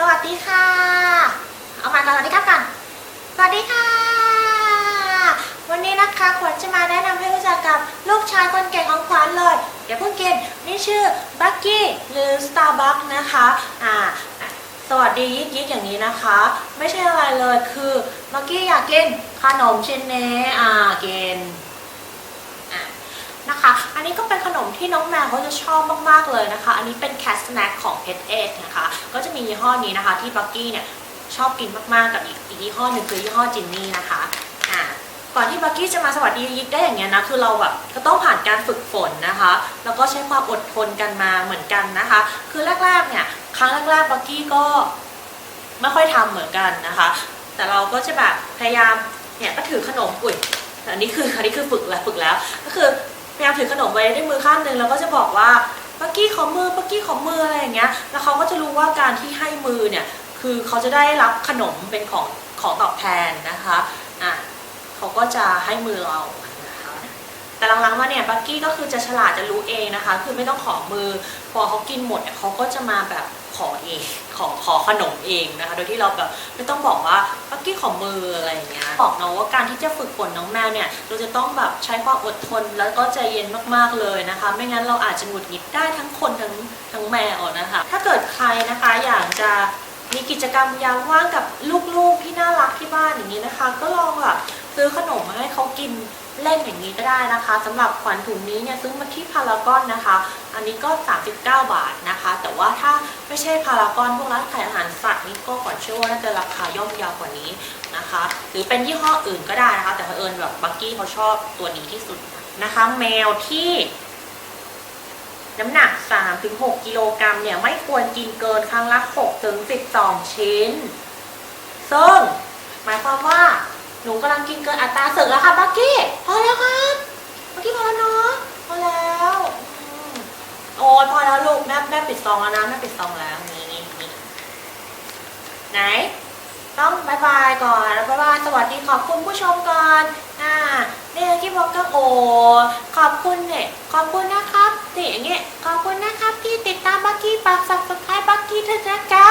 สวัสดีค่ะ เอามาสวัสดีครับกันสวัสดีค่ะ วันนี้นะคะขวัญจะมาแนะนำให้รู้จักกับลูกชายคนเก่งของขวัญเลยเดี๋ยวเพิ่งกินนี่ชื่อบักกี้หรือ Starbucks นะคะอ่าสวัสดียิกยิกอย่างนี้นะคะ ไม่ใช่อะไรเลยคือบักกี้อยากกินขนมชิ้นนี้อ่ากิน นะคะ อันนี้ก็เป็นขนมที่น้องแมวเขาจะชอบมากๆเลยนะคะ อันนี้เป็นแคส n a c k ของ Pet e d นะคะ ก็จะมียี่ห้อนี้นะคะ ที่บักกี้เนี่ยชอบกินมากๆกับอีกอีกยี่ห้อหนึ่งคือยี่ห้อจินนี่นะคะอ่าก่อนที่บักกี้จะมาสวัสดียิกได้อย่างเงี้ยนะคือเราแบบก็ต้องผ่านการฝึกฝนนะคะ แล้วก็ใช้ความอดทนกันมาเหมือนกันนะคะ คือแรกๆเนี่ยครั้งแรกๆบักกี้ก็ไม่ค่อยทำเหมือนกันนะคะ แต่เราก็จะแบบพยายามเนี่ยก็ถือขนมอุ้ยอันนี้คืออันนี้คือฝึกแล้วฝึกแล้ว ก็คือ พยายามถือขนมไว้ด้วยมือข้างหนึ่งแล้วก็จะบอกว่าปักกี้ขอมือปักกี้ขอมืออะไรอย่างเงี้ย แล้วเขาก็จะรู้ว่าการที่ให้มือเนี่ยคือเขาจะได้รับขนมเป็นของของตอบแทนนะคะอะเขาก็จะให้มือเรา แต่หลังๆมาเนี่ยบักกี้ก็คือจะฉลาดจะรู้เองนะคะ คือไม่ต้องขอมือ พอเขากินหมดเนี่ยเขาก็จะมาแบบขอเองขอขอขนมเองนะคะ โดยที่เราแบบไม่ต้องบอกว่าบักกี้ขอมืออะไรอย่างเงี้ยบอกน้องว่าการที่จะฝึกฝนน้องแมวเนี่ยเราจะต้องแบบใช้ความอดทนแล้วก็ใจเย็นมากๆเลยนะคะ ไม่งั้นเราอาจจะหงุดหงิดได้ทั้งคนทั้งทั้งแมวนะคะ ถ้าเกิดใครนะคะอยากจะมีกิจกรรมยามว่างกับลูกๆที่น่ารักที่บ้านอย่างนี้นะคะ ก็ลองแบบซื้อขนมมาให้เขากิน เล่นอย่างนี้ก็ได้นะคะสำหรับขวัญถุงนี้เนี่ยซื้อมาที่พารากอนนะคะ อันนี้ก็ 39 บาทนะคะ แต่ว่าถ้าไม่ใช่พารากอนพวกร้านขายอาหารสัตว์นี่ก็ขวัญเชื่อว่าน่าจะราคาย่อมเยาวกว่านี้นะคะ หรือเป็นยี่ห้ออื่นก็ได้นะคะ แต่เผอิญแบบบักกี้เขาชอบตัวนี้ที่สุดนะคะ แมวที่น้ำหนัก 3-6 กิโลกรัมเนี่ยไม่ควรกินเกินครั้งละ 6-12 ชิ้น ซึ่งหมายความว่า นูกำลังกินเกินอัตราศึกแล้วค่ะบักกี้พอแล้วครับบักกี้พอแล้วเนาะพอแล้วโอ้ยพอแล้วลูกแม่แม่ปิดซองแล้วนะแม่ปิดซองแล้วนี่นี่นี่ไหน ต้องบายบายก่อนแล้วบายบายสวัสดีขอบคุณผู้ชมก่อนอ่าเนี่ยที่บอกก็โอ้ขอบคุณเนี่ยขอบคุณนะครับนี่อย่างเงี้ยขอบคุณนะครับที่ติดตามบักกี้ปากสับสไครบักกี้เถอะนะจ๊ะ